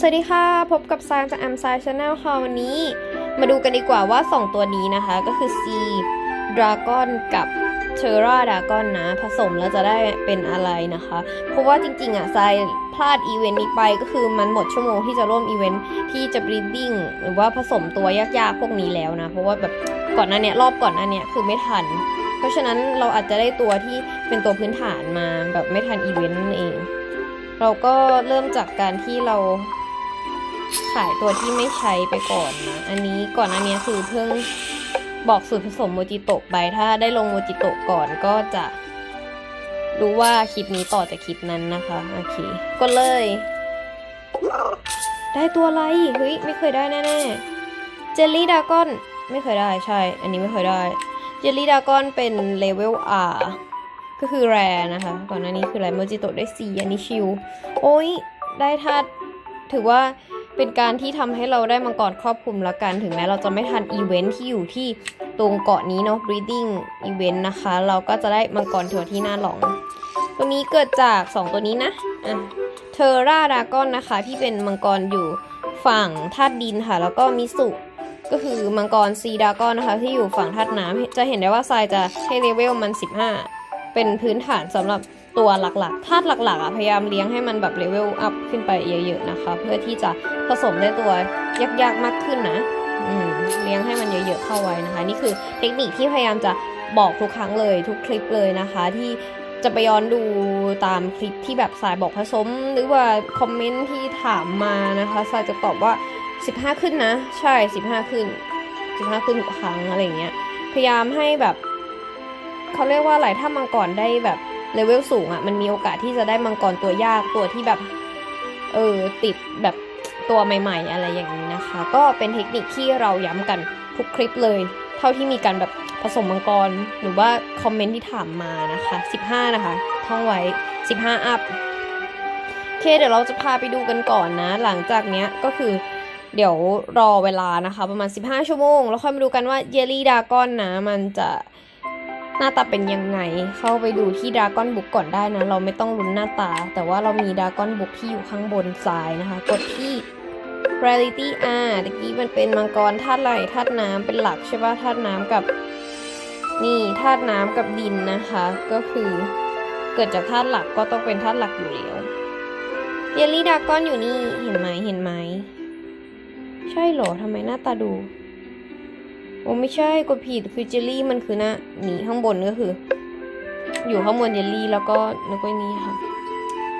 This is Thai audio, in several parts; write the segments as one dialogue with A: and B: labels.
A: สวัสดีค่ะ พบกับซายจากแอมซายชาแนลค่ะวันนี้ มาดูกันดีกว่าว่า 2 ตัวนี้นะคะ ก็คือ C Dragon กับ Terra Dragon นะ ผสมแล้วจะได้เป็นอะไรนะคะ เพราะว่าจริง ๆ อะทรายพลาดอีเวนต์นี้ไปก็คือมันหมดชั่วโมงที่จะร่วมอีเวนต์ที่จะ breeding หรือว่าผสมตัวยากๆ พวกนี้แล้วนะ เพราะว่าแบบก่อนหน้าเนี้ยรอบก่อนหน้าเนี้ยคือไม่ทัน เพราะฉะนั้นเราอาจจะได้ตัวที่เป็นตัวพื้นฐานมาแบบไม่ทันอีเวนต์นั่นเอง เราก็เริ่มจากการที่เรา ขายตัวที่ไม่ใช้ไปก่อนนะ อันนี้ก่อนอันนี้คือเพิ่งบอกสูตรผสมโมจิโตะไป ถ้าได้ลงโมจิโตะก่อนก็จะรู้ว่าคลิปนี้ต่อจากคลิปนั้นนะคะ โอเคก็เลย ได้ตัวอะไร เฮ้ย ไม่เคยได้แน่ๆ เจลลี่ดากอน ไม่เคยได้ใช่ อันนี้ไม่เคยได้ เจลลี่ดากอนเป็นเลเวล R ก็คือแรนะคะ ก่อนหน้านี้คืออะไรโมจิโตะได้ 4 อันนี้ชิลโอ้ย ได้ธาตุถือว่า เป็นการที่ทำให้เราได้มังกรครอบคลุมละกัน ถึงแม้เราจะไม่ทันอีเวนท์ที่อยู่ที่ตรงเกาะนี้เนาะ breeding event นะคะ เราก็จะได้มังกรตัวที่น่าหลอง ตัวนี้เกิดจาก 2 ตัวนี้นะอะเทอร่าดากอนนะคะ ที่เป็นมังกรอยู่ฝั่งธาตุดินค่ะ แล้วก็มิสุก็คือมังกรซีดากอนนะคะ ที่อยู่ฝั่งธาตุน้ำจะเห็นได้ว่าทรายจะให้เลเวลมัน 15 เป็นพื้นฐานสำหรับ ตัวหลักๆธาตุหลักๆอะพยายามเลี้ยงให้มันแบบเลเวลอัพขึ้นไปเยอะๆนะคะ เพื่อที่จะผสมได้ตัวยากๆมากขึ้นนะเลี้ยงให้มันเยอะๆเข้าไว้นะคะ นี่คือเทคนิคที่พยายามจะบอกทุกครั้งเลยทุกคลิปเลยนะคะ ที่จะไปย้อนดูตามคลิปที่แบบสายบอกผสม หรือว่าคอมเมนต์ที่ถามมานะคะสายจะตอบว่า 15 ขึ้นนะ ใช่ 15 ขึ้น 15 ขึ้นทุกครั้งอะไรอย่างเงี้ยพยายามให้แบบเขาเรียกว่าอะไรถ้ามังกรได้แบบ เลเวลสูงอะ่ะมันมีโอกาสที่จะได้มังกรตัวยากตัวที่แบบเออติดแบบตัวใหม่ ๆ อะไรอย่างนี้นะคะ ก็เป็นเทคนิคที่เราย้ำกันทุกคลิปเลย เท่าที่มีการแบบผสมมังกรหรือว่าคอมเมนต์ที่ถามมานะคะ 15 นะคะ ท่องไว้ 15 อัพโอเคเดี๋ยวเราจะพาไปดูกันก่อนนะ หลังจากเนี้ยก็คือเดี๋ยวรอเวลานะคะ ประมาณ 15 ชั่วโมง แล้วค่อยมาดูกันว่าเยลลี่ดากอนนะ มันจะ หน้าตาเป็นยังไง เข้าไปดูที่ดากอนบุ๊กก่อนได้นะ เราไม่ต้องลุ้นหน้าตา แต่ว่าเรามีดากอนบุ๊กที่อยู่ข้างบนซ้ายนะคะ กดที่ reality R ตะกี้มันเป็นมังกรธาตุไหลธาตุน้ำเป็นหลักใช่ปะธาตุน้ำกับ นี่ธาตุน้ำกับดินนะคะ ก็คือเกิดจากธาตุหลักก็ต้องเป็นธาตุหลักอยู่แล้วเยลลี่ดากอนอยู่นี่เห็นไหมเห็นไหม ใช่เหรอทำไมหน้าตาดู อ้ไม่ใช่กดผิดคือเจลลี่มันคือหน้าหนีข้างบนก็คือ อยู่ข้างบนเจลลี่แล้วก็แล้วก็นี่ค่ะ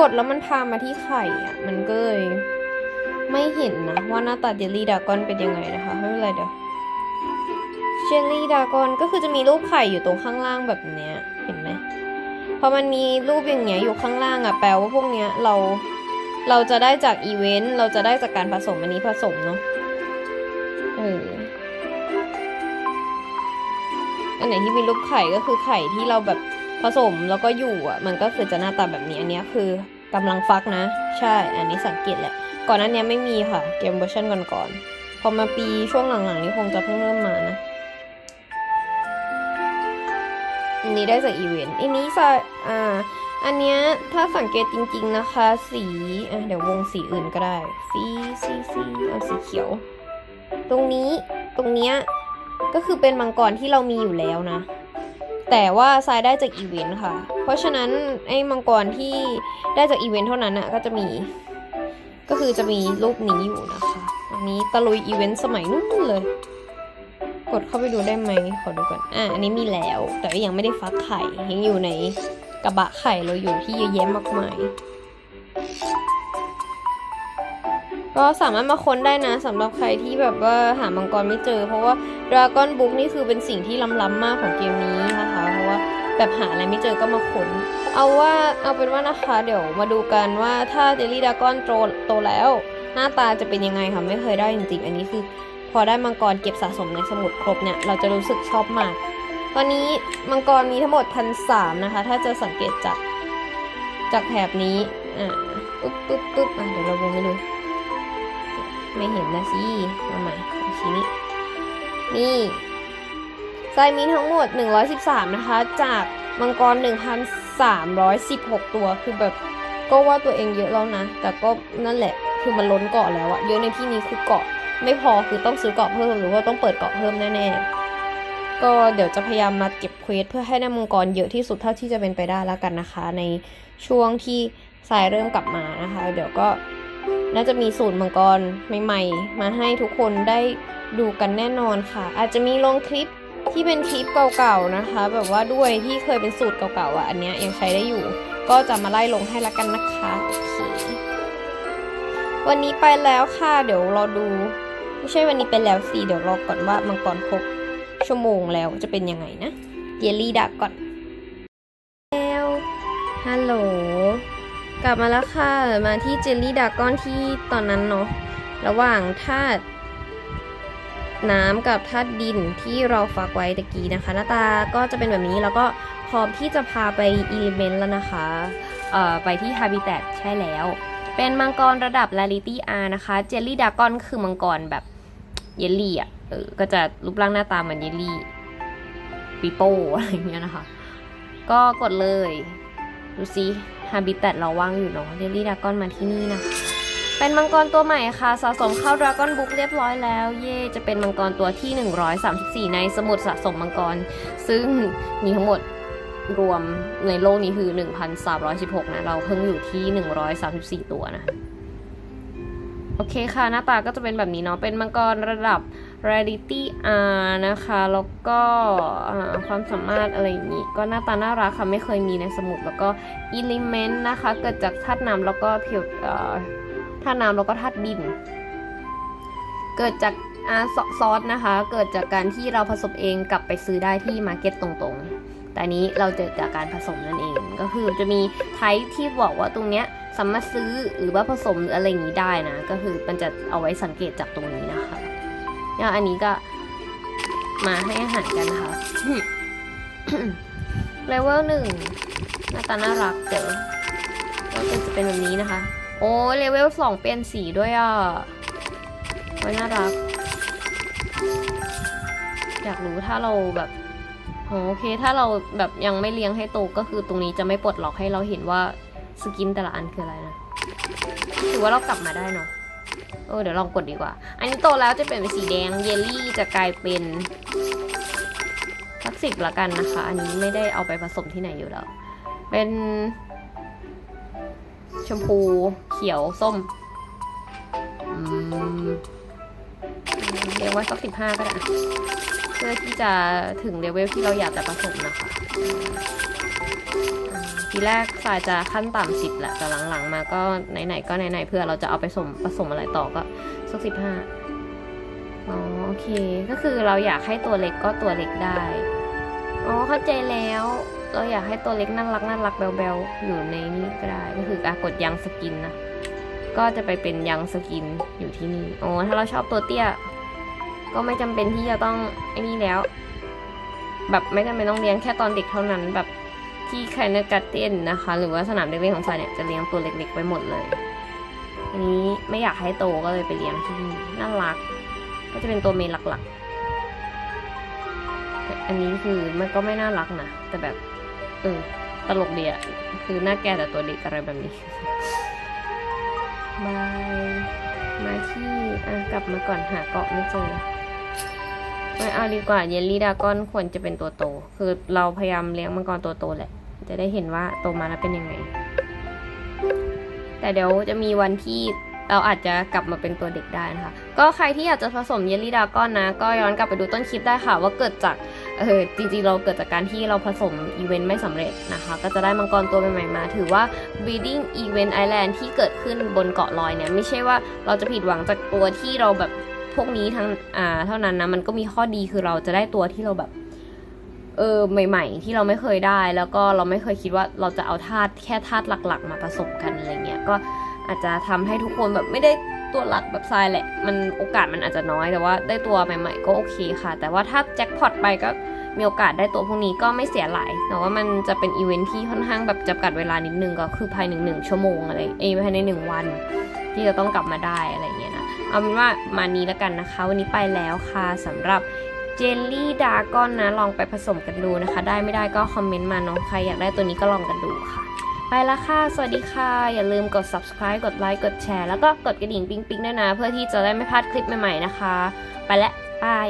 A: กดแล้วมันพามาที่ไข่อะ มันก็เลยไม่เห็นนะว่าหน้าตาเจลลี่ดากอนเป็นยังไงนะคะไม่เป็นไรเดี๋ยวเจลลี่ดากอนก็คือจะมีรูปไข่อยู่ตรงข้างล่างแบบเนี้ยเห็นไหมพอมันมีรูปอย่างเงี้ยอยู่ข้างล่างอะแปลว่าพวกเนี้ยเราเราจะได้จากอีเวนต์เราจะได้จากการผสมอันนี้ผสมเนาะเออ อันไหนที่มีรูปไข่ก็คือไข่ที่เราแบบผสมแล้วก็อยู่อะมันก็คือจะหน้าตาแบบนี้อันนี้คือกำลังฟักนะ ใช่ อันนี้สังเกตแหละ ก่อนหน้านี้ไม่มีค่ะ เกมเวอร์ชันก่อนๆพอมาปีช่วงหลังๆ นี้คงจะเพิ่งเริ่มมานะอันนี้ได้จากอีเวนต์อันนี้สะอ่า อันเนี้ยถ้าสังเกตจริง ๆนะคะ สีอะเดี๋ยววงสีอื่นก็ได้สีสีสีเอาสีเขียว ตรงนี้ตรงเนี้ย ก็คือเป็นมังกรที่เรามีอยู่แล้วนะ แต่ว่าทรายได้จากอีเวนต์ค่ะ เพราะฉะนั้นไอ้มังกรที่ได้จากอีเวนต์เท่านั้นนะก็จะมี ก็คือจะมีรูปนี้อยู่นะคะ อันนี้ตะลุยอีเวนต์สมัยนู้นเลย กดเข้าไปดูได้ไหมขอดูก่อน อะอันนี้มีแล้ว แต่ยังไม่ได้ฟักไข่ยังอยู่ในกระบะไข่เราอยู่ที่เยอะแยะมากมาย ก็สามารถมาค้นได้นะสำหรับใครที่แบบว่าหามังกรไม่เจอ เพราะว่า Dragon Book นี่คือเป็นสิ่งที่ล้ำๆมากของเกมนี้นะคะ เพราะว่าแบบหาอะไรไม่เจอก็มาค้นเอาว่าเอาเป็นว่านะคะ เดี๋ยวมาดูกันว่าถ้าเจลลี่ดากอนโตโตแล้ว หน้าตาจะเป็นยังไงค่ะไม่เคยได้จริงๆ อันนี้คือ พอได้มังกรเก็บสะสมในสมุดครบเนี่ย เราจะรู้สึกชอบมาก ตอนนี้มังกรมีทั้งหมดพันสามนะคะ ถ้าจะสังเกตจากจากแถบนี้อ่าปุ๊บปุ๊บปุ๊บอะเดี๋ยวเราวงให้ดู ไม่เห็นนะสิมาใหม่เอาชี้นี้ นี่ไซมีทั้งหมด 113 นะคะ จากมังกร 1,316 ตัว คือแบบก็ว่าตัวเองเยอะแล้วนะ แต่ก็นั่นแหละ คือมันล้นเกาะแล้วอะเยอะในที่นี้คือเกาะ ไม่พอคือต้องซื้อเกาะเพิ่มหรือว่าต้องเปิดเกาะเพิ่มแน่ๆ ก็เดี๋ยวจะพยายามมาเก็บเควสเพื่อให้ได้มังกรเยอะที่สุดเท่าที่จะเป็นไปได้แล้วกันนะคะ ในช่วงที่สายเริ่มกลับมานะคะ เดี๋ยวก็ น่าจะมีสูตรมังกรใหม่ ๆ มาให้ทุกคนได้ดูกันแน่นอนค่ะ อาจจะมีลงคลิปที่เป็นคลิปเก่าๆนะคะ แบบว่าด้วยที่เคยเป็นสูตรเก่าๆอะอันเนี้ยยังใช้ได้อยู่ ก็จะมาไล่ลงให้ละกันนะคะโอเควันนี้ไปแล้วค่ะ เดี๋ยวรอดู ไม่ใช่วันนี้ไปแล้วสิเดี๋ยวรอก่อนว่ามังกรครบชั่วโมงแล้วจะเป็นยังไงนะเยลลี่ดักก่อนแล้วฮัลโหล กลับมาแล้วค่ะ มาที่เจลลี่ดาก้อนที่ตอนนั้นเนาะ ระหว่างธาตุน้ำกับธาตุดินที่เราฝากไว้ตะกี้นะคะ หน้าตาก็จะเป็นแบบนี้แล้วก็พร้อมที่จะพาไปอิเลเมนต์แล้วนะคะเอ่อไปที่ Habitat ใช่แล้ว เป็นมังกรระดับ Rarity R นะคะ เจลลี่ดากอนคือมังกรแบบเยลลี่อะเออก็จะรูปร่างหน้าตาเหมือนเยลลี่ปีโป้อะไรเงี้ยนะคะ ก็กดเลย ดูซิ ฮาบิตัดเราว่างอยู่เนาะเดลี่ดากอนมาที่นี่นะคะเป็นมังกรตัวใหม่ค่ะ สะสมเข้าดราก้อนบุ๊กเรียบร้อยแล้ว เย่จะเป็นมังกรตัวที่ 134 ในสมุดสะสมมังกร ซึ่งมีทั้งหมดรวมในโลกนี้คือ 1,316 นะ เราเพิ่งอยู่ที่ 134 ตัวนะ โอเคค่ะ หน้าตาก็จะเป็นแบบนี้เนาะเป็นมังกรระดับ Rarity R นะคะ แล้วก็ความสามารถอะไรอย่างนี้ ก็หน้าตาน่ารักค่ะ ไม่เคยมีในสมุด แล้วก็ Element นะคะ เกิดจากธาตุน้ำแล้วก็เพียวธาตุน้ำแล้วก็ธาตุดิน เกิดจากซอสนะคะ เกิดจากการที่เราผสมเองกลับไปซื้อได้ที่มาร์เก็ตตรงๆ แต่นี้เราเจอจากการผสมนั่นเอง ก็คือจะมีไทป์ที่บอกว่าตรงเนี้ยสามารถซื้อหรือว่าผสมหรืออะไรอย่างนี้ได้นะ ก็คือมันจะเอาไว้สังเกตจากตรงนี้น แล้วอันนี้ก็มาให้อาหารกันนะคะเลเวลหนึ่งหน้าตาน่ารักเดี๋ยวก็จะเป็นแบบนี้นะคะ โอ้เลเวลสองเปลี่ยนสีด้วยอะไว้น่ารัก อยากรู้ถ้าเราแบบโอเค ถ้าเราแบบยังไม่เลี้ยงให้โตก็คือตรงนี้จะไม่ปลดล็อกให้เราเห็นว่าสกินแต่ละอันคืออะไรนะ ถือว่าเรากลับมาได้เนาะ เออเดี๋ยวลองกดดีกว่า อันนี้โตแล้วจะเปลี่ยนเป็นสีแดง เยลลี่จะกลายเป็นสักสิบละกันนะคะ อันนี้ไม่ได้เอาไปผสมที่ไหนอยู่แล้ว เป็น ชมพูเขียวส้มเรียกว่าสักสิบห้าก็ได้ พื่อที่จะถึงเลเวลที่เราอยากจะผสมนะคะทีแรกสายจะขั้นต่ำสิบแหละแต่หลังๆ มาก็ไหนๆก็ไหนๆเพื่อเราจะเอาไปผสมผสมอะไรต่อก็สักสิบห้าอ๋อโอเค ก็คือเราอยากให้ตัวเล็กก็ตัวเล็กได้ อ๋อเข้าใจแล้ว เราอยากให้ตัวเล็กน่ารักน่ารักแบลๆอยู่ในนี้ก็ได้ ก็คือกากดยังสกินนะ ก็จะไปเป็นยังสกินอยู่ที่นี่ อ๋อถ้าเราชอบตัวเตี้ย ก็ไม่จำเป็นที่จะต้องไอ้นี่แล้ว แบบไม่จำเป็นต้องเลี้ยงแค่ตอนเด็กเท่านั้น แบบที่ไคเนอร์การ์เต้นนะคะ หรือว่าสนามเด็กเล่นของสายเนี่ยจะเลี้ยงตัวเล็กๆไปหมดเลย อันนี้ไม่อยากให้โตก็เลยไปเลี้ยงที่นี่น่ารัก ก็จะเป็นตัวเมนหลักๆ อันนี้คือมันก็ไม่น่ารักนะแต่แบบ เออตลกดีอะคือหน้าแก่แต่ตัวเด็กอะไรแบบนี้บายมาที่อะกลับมาก่อนหาเกาะไม่เจอ ไม่เอาดีกว่าเยลลี่ดากอนควรจะเป็นตัวโต คือเราพยายามเลี้ยงมังกรตัวโตแหละ จะได้เห็นว่าโตมาแล้วเป็นยังไง แต่เดี๋ยวจะมีวันที่เราอาจจะกลับมาเป็นตัวเด็กได้นะคะ ก็ใครที่อยากจะผสมเยลลี่ดากอนนะ ก็ย้อนกลับไปดูต้นคลิปได้ค่ะ ว่าเกิดจาก เออ จริงๆ เราเกิดจากการที่เราผสมอีเวนต์ไม่สำเร็จนะคะ ก็จะได้มังกรตัวใหม่ๆมา ถือว่า breeding event island ที่เกิดขึ้นบนเกาะลอยเนี่ย ไม่ใช่ว่าเราจะผิดหวังจากตัวที่เราแบบ พวกนี้ทั้งอ่าเท่านั้นนะมันก็มีข้อดีคือเราจะได้ตัวที่เราแบบเออใหม่ ๆ ที่เราไม่เคยได้ แล้วก็เราไม่เคยคิดว่าเราจะเอาธาตุแค่ธาตุหลัก ๆ มาผสมกันอะไรเงี้ยก็อาจจะทำให้ทุกคนแบบไม่ได้ตัวหลักแบบทรายแหละ มันโอกาสมันอาจจะน้อยแต่ว่าได้ตัวใหม่ ๆ ก็โอเคค่ะ แต่ว่าถ้าแจ็คพอตไปก็มีโอกาสได้ตัวพวกนี้ก็ไม่เสียหลายแต่ว่ามันจะเป็นอีเวนท์ที่ค่อนข้างแบบจำกัดเวลานิดนึงก็คือภายในหนึ่งชั่วโมงอะไรเอ้ยภายในหนึ่งวัน ที่จะต้องกลับมาได้อะไรเงี้ย เอาเป็นว่ามานี้แล้วกันนะคะ วันนี้ไปแล้วค่ะสำหรับเจลลี่ดากอนนะลองไปผสมกันดูนะคะ ได้ไม่ได้ก็คอมเมนต์มาเนาะใครอยากได้ตัวนี้ก็ลองกันดูค่ะ ไปละค่ะ สวัสดีค่ะ อย่าลืมกด subscribe กดไลค์กดแชร์แล้วก็กดกระดิ่งปิ๊งๆด้วยนะ เพื่อที่จะได้ไม่พลาดคลิปใหม่ๆนะคะ ไปละบาย